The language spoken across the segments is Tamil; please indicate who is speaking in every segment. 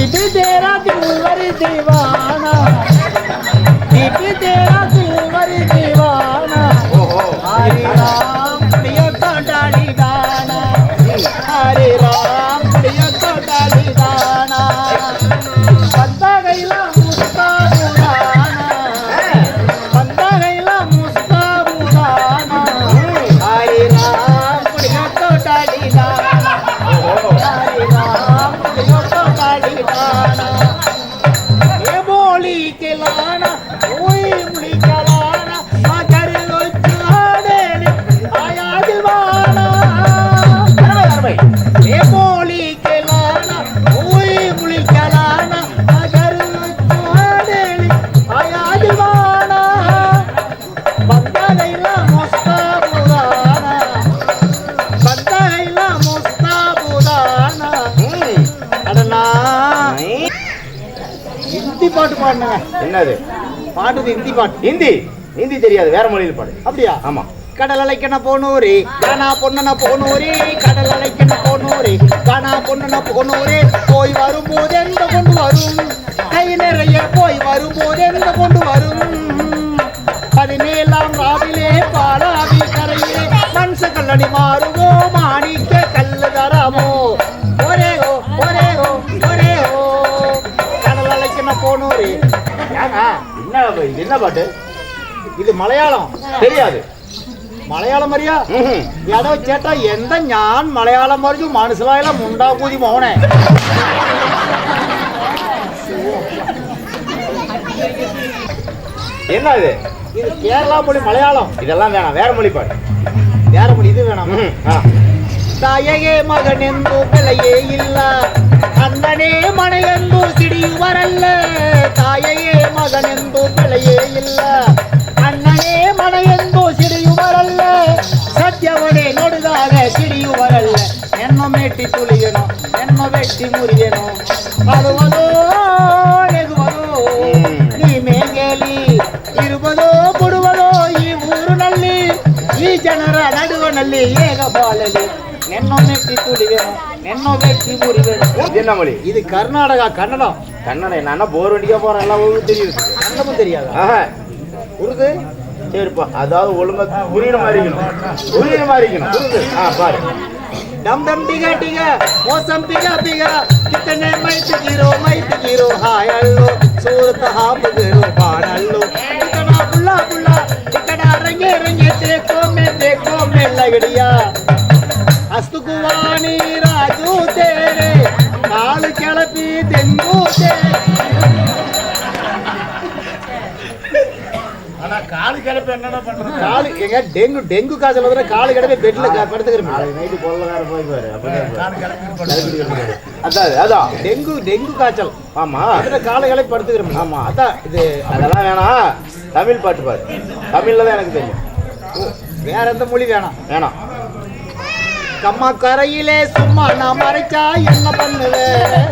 Speaker 1: दीप तेरा दिलवर दीवाना दीप तेरा
Speaker 2: दिल
Speaker 1: ஹிந்தி பாட்டு பாடினேன்
Speaker 2: என்னது?
Speaker 1: பாடுது ஹிந்தி பாட்டு.
Speaker 2: ஹிந்தி ஹிந்தி தெரியாது வேற மொழியில் பாடு.
Speaker 1: அப்படியா?
Speaker 2: ஆமா.
Speaker 1: கடல் அலைக்கண போனூரே காணா பொண்ணன போனூரே கடல் அலைக்கண போனோரே காணா பொண்ணன போனோரே போய் வரும்போது எந்த கொண்டு வரும். கை நிறைய போய் வரும்போது எந்த கொண்டு வரும். பதினேழாம் ராவிலே பாலாவி கரையிலே மனசு கல்லடி மாறுவோ மாணிக்க கல்லு தராமோ? ஒரே ஓ ஒரே ஓ ஒரே ஓ. கடல் அழைக்கணும் போனோரே.
Speaker 2: என்ன என்ன பாட்டு?
Speaker 1: இது மலையாளம்.
Speaker 2: தெரியாது.
Speaker 1: മലയാളം അറിയാ എടോ ചേട്ടാ എന്താ ഞാൻ മലയാളം പറഞ്ഞു മനസ്സിലായാലും ഉണ്ടാക്കൂതി മോനെ
Speaker 2: എന്നാ
Speaker 1: ഇത് இது? கேரளா மொழி மலையாளம்.
Speaker 2: இதெல்லாம் வேணாம் வேற மொழி பாட்டு வேற
Speaker 1: மொழி இது வேணாம். தாயகே மகன் என்று பிழையே இல்ல. அண்ணனே மனை என்று சிடியுவரல்ல தாயகே மகன் என்று பிழையே இல்லை. ಎನ್ನೋ ಬೆಟ್ಟಿ ಮುರಿಯನು ಅಳುವದೋ ನೆಗುವದೋ ನೀ ಮೇಗೇಲಿ ಇರುವುದೋ ಬಿಡುವುದೋ ಈ ಊರಿನಲ್ಲಿ ಈ ಜನರ ನಡುವನಲ್ಲಿ ಏಗ ಬಾಳಲಿ ನೆನ್ನೋ ಮೆಟ್ಟಿ ತುಳಿವೆನು ನೆನ್ನೋ ಬೆಟ್ಟಿ ಮುರಿವೆನು
Speaker 2: இது என்ன மொழி
Speaker 1: இது கர்நாடகா கன்னடம்
Speaker 2: கன்னடம் நான் போர் வண்டிக்கா போறேன் எல்லாம் உங்களுக்கு தெரியுது
Speaker 1: கன்னடமும் தெரியாதா
Speaker 2: ஆஹா.
Speaker 1: உருது
Speaker 2: சரிப்பா அதாவது ஒழுங்கா புரியுற மாதிரி இருக்கணும் புரியுற மாதிரி இருக்கணும் புரியுது ஆ பாரு
Speaker 1: डम डम डिगा डिगा मौसम पिगा पिगा कितने मैत गिरो मैत गिरो हाय अल्लो सूरत हाप गिरो बाण अल्लो इतना बुल्ला बुल्ला इतना रंगे रंगे देखो मैं देखो मैं लगड़िया हस्तकुवानी
Speaker 3: ஆனா காலு கிளப்பு என்னடா பண்றது?
Speaker 1: காலு எங்க டெங்கு டெங்கு காய்ச்சல் வந்து காலு கிடப்பே பெட்ல படுத்துக்கிறோம்.
Speaker 2: நாளைக்கு நைட்டு கொள்ளக்கார போய் பாரு அப்படிதான்
Speaker 3: காலு கிளப்பி
Speaker 2: அதான் அதான்.
Speaker 1: டெங்கு டெங்கு காய்ச்சல்.
Speaker 2: ஆமா.
Speaker 1: அதுல காலை கிளப்பி படுத்துக்கிறோம்.
Speaker 2: ஆமா.
Speaker 1: அதான். இது
Speaker 2: அதெல்லாம் வேணாம். தமிழ் பாட்டு பாரு. தமிழ்ல தான் எனக்கு தெரியும்.
Speaker 1: வேற எந்த மொழி வேணாம்?
Speaker 2: வேணாம்.
Speaker 1: கம்மா கரையிலே சும்மா நான் மறைச்சா என்ன பண்ணுவ?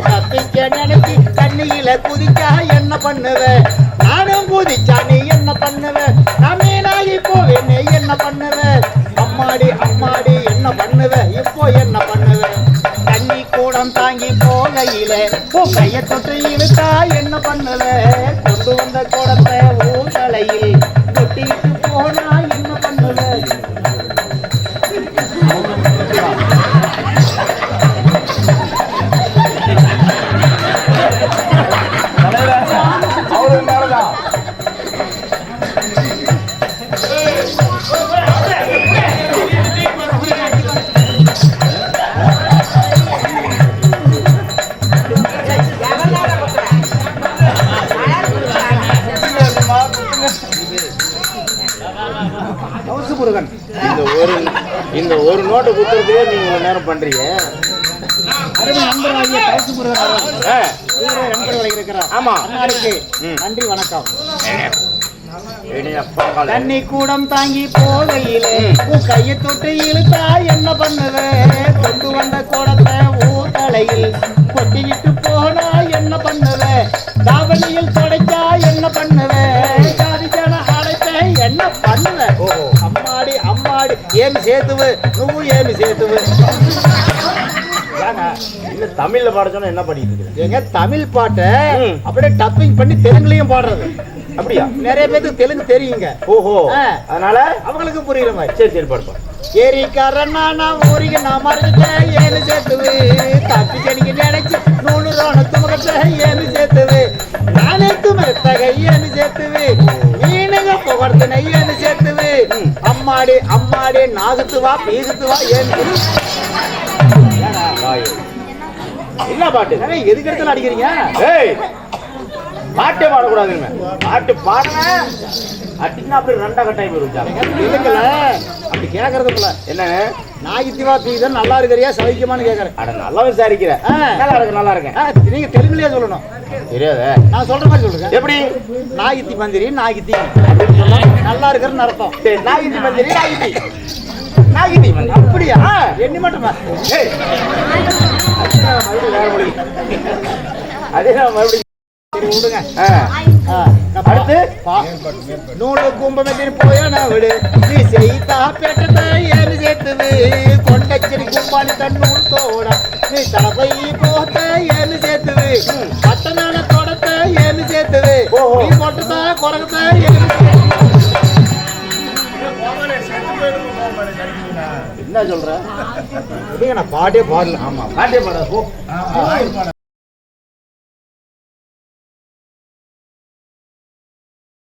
Speaker 1: தப்பிக்க நினைச்சி தண்ணியில குதிச்சா என்ன பண்ணுவ? நானும் குதிச்சா நீ பண்ணுவ நான் மீனாகி நீ என்ன பண்ணுவ அம்மாடி அம்மாடி என்ன பண்ணுவ இப்போ என்ன பண்ணுவ தண்ணி கூடம் தாங்கி போகையில உன் கைய தொட்டு இழுத்தா என்ன பண்ணுவ கொண்டு வந்த கூடத்தை ஊசலையில் கொட்டிட்டு போனா என்ன பண்ணுவ முருகன்
Speaker 2: இந்த ஒரு இந்த ஒரு நோட்டை குத்துறதுக்கே நீங்க இவ்வளவு நேரம் பண்றீங்க
Speaker 1: அருமை நண்பராகிய கௌசு முருகன் அவர்கள்
Speaker 2: ஆ,
Speaker 1: தீவிர நண்பர்களை இருக்கிறார்
Speaker 2: ஆமா.
Speaker 1: அன்னாருக்கு. நன்றி வணக்கம். தண்ணி கூடம் தாங்கி போகையிலே. உன் கையை தொட்டு இழுத்தா என்ன பண்ணுவ கொண்டு வந்த கூடத்தை ఏమి సేతువు నువ్వు ఏమి సేతువు
Speaker 2: இல்ல தமிழ்ல பாட சொன்னா என்ன பண்ணிட்டு
Speaker 1: ஏங்க தமிழ் பாட்டை அப்படியே டப்பிங் பண்ணி தெலுங்குலயும் பாடுறது.
Speaker 2: அப்படியா?
Speaker 1: நிறைய பேருக்கு தெலுங்கு தெரியுங்க.
Speaker 2: ஓஹோ அதனால?
Speaker 1: அவங்களுக்கு புரியுற மாதிரி.
Speaker 2: சரி சரி
Speaker 1: பாடுப்போம் ஏரி கரண்ணா நான் ஊரிக நான் மறந்துட்டேன். ஏழு சேர்த்துவு. தப்பி கடிக்க நினைச்சு நூறு ரோணத்து முகத்தை ஏழு சேர்த்துவு. நானே துமரத்தக ஏழு சேர்த்துவு. நீ அம்மாடே அம்மாடி நாகுத்து வா
Speaker 2: ஏன் என்ன பாட்டு?
Speaker 1: எதுக்கு எடுத்து அடிக்கிறீங்க?
Speaker 2: பாட்டே பாடக்கூடாதுங்க பாட்டு பாடுன அட்டினா அப்படி ரெண்டா கட்டாயம்
Speaker 1: தெலுங்குல அப்படி கேட்கறது போல.
Speaker 2: என்ன
Speaker 1: நாகித்திவா பீதன் நல்லா இருக்கிறியா? சவிக்குமான்னு கேட்கறேன்
Speaker 2: அட நல்லா விசாரிக்கிற.
Speaker 1: ஆ.
Speaker 2: நல்லா இருக்கு நல்லா இருக்கேன்.
Speaker 1: நீங்க தெலுங்குலயே சொல்லணும்.
Speaker 2: தெரியாத?
Speaker 1: நான் சொல்ற மாதிரி சொல்லுங்க.
Speaker 2: எப்படி?
Speaker 1: நாகித்தி மந்திரி நாகித்தி நல்லா இருக்கிறன்னு அர்த்தம்.
Speaker 2: சரி நாகித்தி மந்திரி நாகித்தி நாகித்தி
Speaker 1: அப்படியா. எண்ணி மட்டுமா
Speaker 2: அது மறுபடியும்.
Speaker 1: விடுங்க
Speaker 2: அடுத்து?
Speaker 1: நூலு கும்பமெத்தின் போயான விடு நீ செய்தா பெற்றத ஏன்னு சேர்த்துது கொண்டச்சிரி கும்பானி தன்னூர் தோட நீ தடவை போத்த ஏன்னு சேர்த்துது. பட்டனான தொடத்த ஏன்னு சேர்த்துது. நீ போட்டதா குறகத்த ஏன்னு சேர்த்துது.
Speaker 2: என்ன சொல்ற?
Speaker 1: நான் பாட்டே பாடல.
Speaker 2: ஆமா பாட்டே பாட